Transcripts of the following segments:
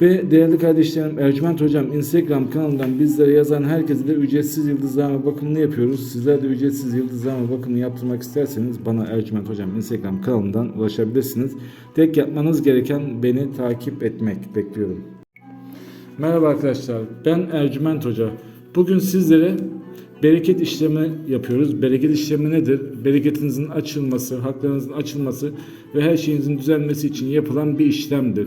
Ve değerli kardeşlerim Ercüment Hocam Instagram kanalından bizlere yazan herkese de ücretsiz yıldızlama bakımını yapıyoruz. Sizler de ücretsiz yıldızlama bakımını yaptırmak isterseniz bana Ercüment Hocam Instagram kanalından ulaşabilirsiniz. Tek yapmanız gereken beni takip etmek bekliyorum. Merhaba arkadaşlar ben Ercüment Hoca. Bugün sizlere bereket işlemi yapıyoruz. Bereket işlemi nedir? Bereketinizin açılması, haklarınızın açılması ve her şeyinizin düzelmesi için yapılan bir işlemdir.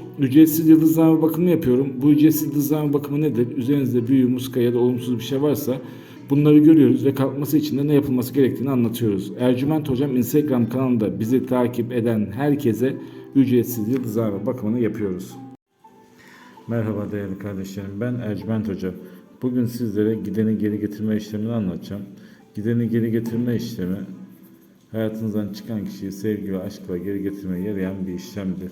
ücretsiz yıldızlama bakımı yapıyorum. Bu ücretsiz yıldızlama bakımı nedir? Üzerinizde büyü, muska ya da olumsuz bir şey varsa bunları görüyoruz ve kalkması için de ne yapılması gerektiğini anlatıyoruz. Ercüment Hocam Instagram kanalında bizi takip eden herkese ücretsiz yıldızlama bakımını yapıyoruz. Merhaba değerli kardeşlerim. Ben Ercüment Hoca. Bugün sizlere gideni geri getirme işlemini anlatacağım. Gideni geri getirme işlemi hayatınızdan çıkan kişiyi sevgi ve aşkla geri getirmeye yarayan bir işlemdir.